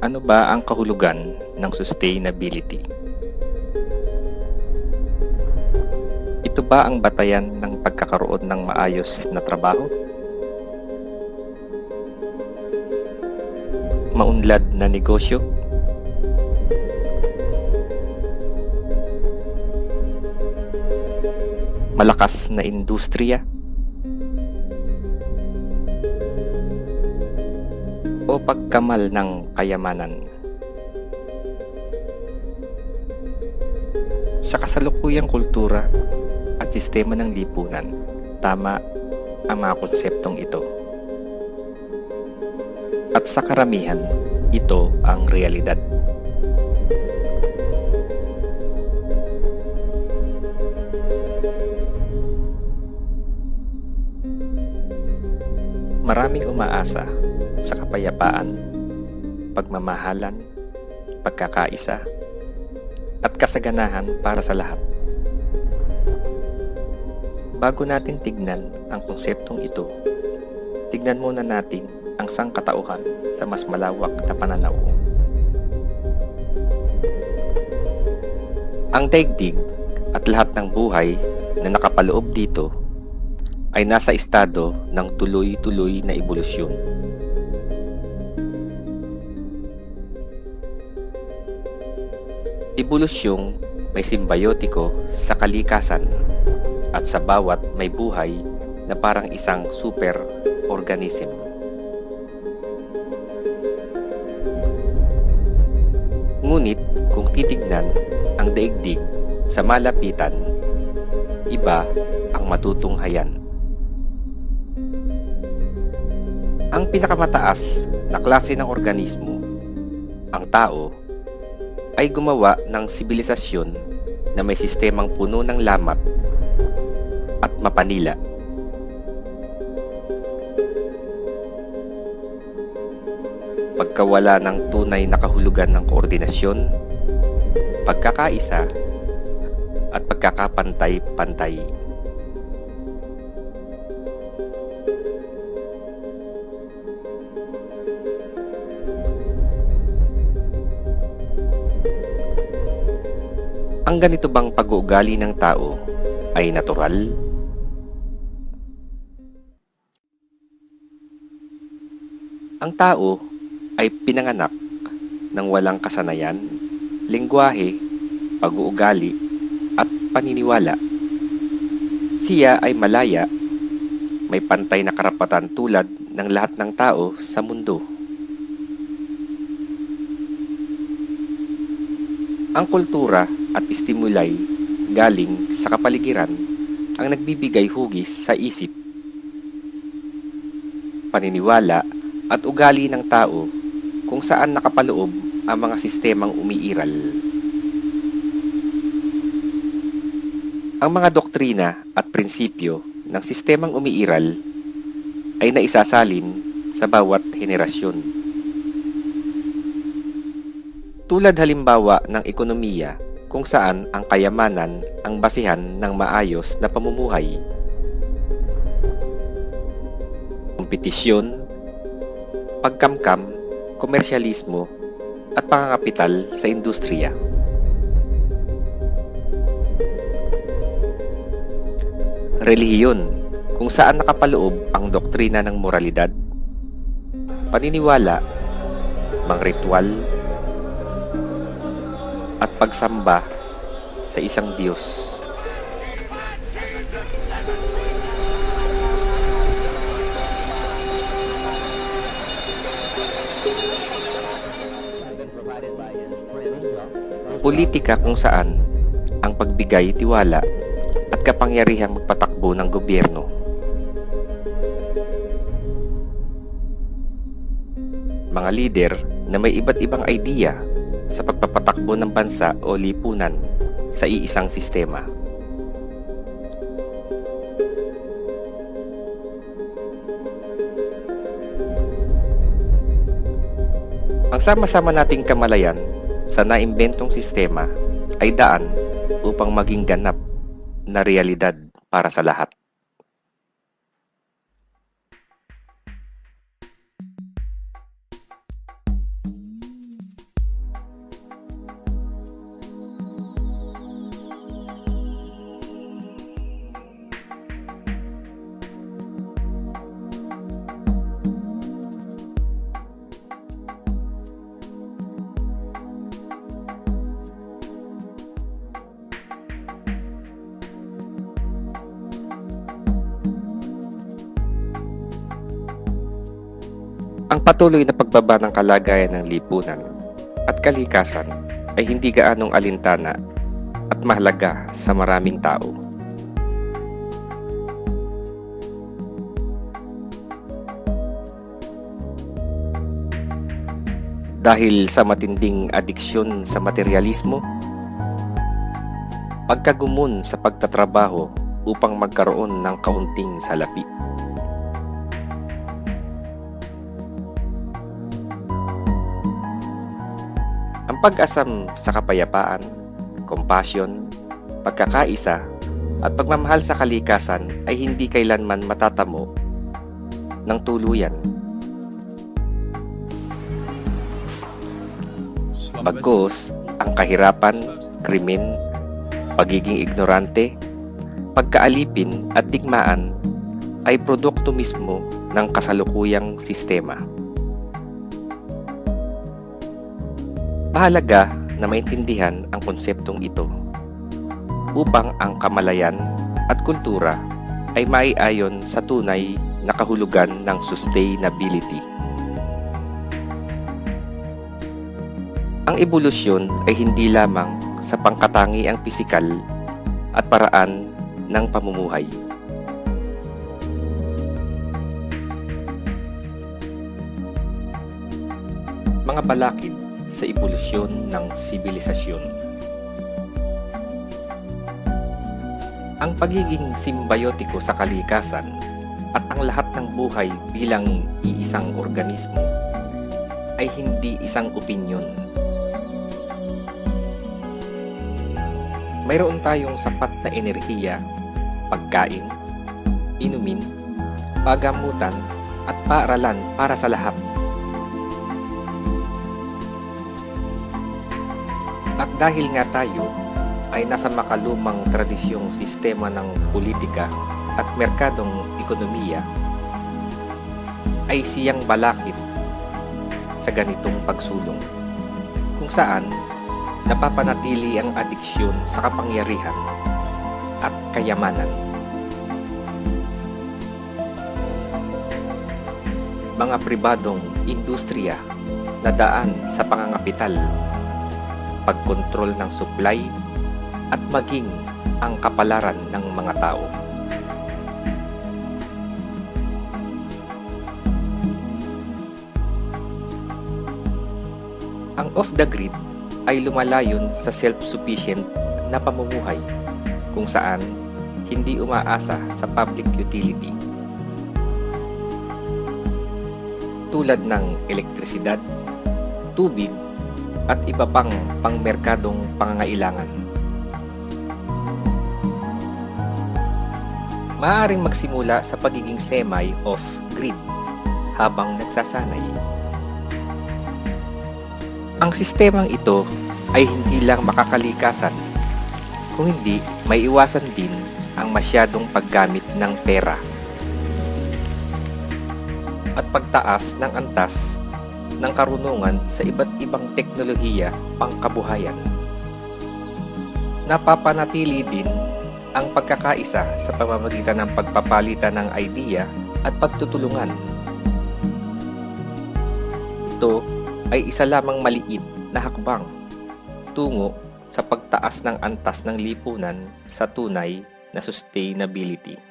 Ano ba ang kahulugan ng sustainability? Ito ba ang batayan ng pagkakaroon ng maayos na trabaho? Maunlad na negosyo? Malakas na industriya? Pagkamal ng kayamanan. Sa kasalukuyang kultura at sistema ng lipunan, tama ang mga konseptong ito. At sa karamihan, ito ang realidad. Maraming umaasa sa kapayapaan, pagmamahalan, pagkakaisa, at kasaganahan para sa lahat. Bago natin tignan ang konseptong ito, tignan muna natin ang sangkatauhan sa mas malawak na pananaw. Ang daigdig at lahat ng buhay na nakapaloob dito ay nasa estado ng tuloy-tuloy na ebolusyon. Ebolusyong may simbayotiko sa kalikasan at sa bawat may buhay na parang isang super organism. Ngunit kung titignan ang daigdig sa malapitan, iba ang matutunghayan. Ang pinakamataas na klase ng organismo, ang tao, ay gumawa ng sibilisasyon na may sistemang puno ng lamat at mapanila. Pagkawala ng tunay na kahulugan ng koordinasyon, pagkakaisa, at pagkakapantay-pantay. Ganito bang pag-uugali ng tao ay natural? Ang tao ay pinanganak ng walang kasanayan, lingwahe, pag-uugali, at paniniwala. Siya ay malaya, may pantay na karapatan tulad ng lahat ng tao sa mundo. Ang kultura at stimuli galing sa kapaligiran ang nagbibigay hugis sa isip, paniniwala at ugali ng tao kung saan nakapaloob ang mga sistemang umiiral. Ang mga doktrina at prinsipyo ng sistemang umiiral ay naisasalin sa bawat henerasyon. Tulad halimbawa ng ekonomiya kung saan ang kayamanan ang basihan ng maayos na pamumuhay. Kompetisyon, pagkamkam, komersyalismo, at pangangapital sa industriya. Relihiyon, kung saan nakapaloob ang doktrina ng moralidad, paniniwala, mga ritual, pagsamba sa isang Diyos. Politika kung saan ang pagbigay tiwala at kapangyarihang magpatakbo ng gobyerno. Mga lider na may iba't ibang idea sa pagpapatakbo ng bansa o lipunan sa iisang sistema. Ang sama-sama nating kamalayan sa naimbentong sistema ay daan upang maging ganap na realidad para sa lahat. Ang patuloy na pagbaba ng kalagayan ng lipunan at kalikasan ay hindi gaanong alintana at mahalaga sa maraming tao. Dahil sa matinding adiksyon sa materialismo, pagkagumon sa pagtatrabaho upang magkaroon ng kaunting salapi. Pag-asam sa kapayapaan, compassion, pagkakaisa, at pagmamahal sa kalikasan ay hindi kailanman matatamo ng tuluyan. Bagkus, ang kahirapan, krimen, pagiging ignorante, pagkaalipin at digmaan ay produkto mismo ng kasalukuyang sistema. Mahalaga na maintindihan ang konseptong ito upang ang kamalayan at kultura ay maiayon sa tunay na kahulugan ng sustainability. Ang ebolusyon ay hindi lamang sa pangkatangiang pisikal at paraan ng pamumuhay. Mga balakid sa ebolusyon ng sibilisasyon. Ang pagiging simbayotiko sa kalikasan at ang lahat ng buhay bilang iisang organismo ay hindi isang opinyon. Mayroon tayong sapat na enerhiya, pagkain, inumin, pagamutan at paaralan para sa lahat. At dahil nga tayo ay nasa makalumang tradisyong sistema ng politika at merkadong ekonomiya, ay siyang balakid sa ganitong pagsulong kung saan napapanatili ang adiksyon sa kapangyarihan at kayamanan. Mga pribadong industriya na daan sa pangangapital, pagkontrol ng supply at maging ang kapalaran ng mga tao. Ang off-the-grid ay lumalayon sa self-sufficient na pamumuhay kung saan hindi umaasa sa public utility tulad ng elektrisidad, tubig, at iba pang pangmerkadong pangangailangan. Maaaring magsimula sa pagiging semi-off-grid habang nagsasanay. Ang sistemang ito ay hindi lang makakalikasan, kung hindi may iwasan din ang masyadong paggamit ng pera at pagtaas ng antas ng karunungan sa iba't ibang teknolohiya pangkabuhayan. Napapanatili din ang pagkakaisa sa pamamagitan ng pagpapalitan ng idea at pagtutulungan. Ito ay isa lamang maliit na hakbang tungo sa pagtaas ng antas ng lipunan sa tunay na sustainability.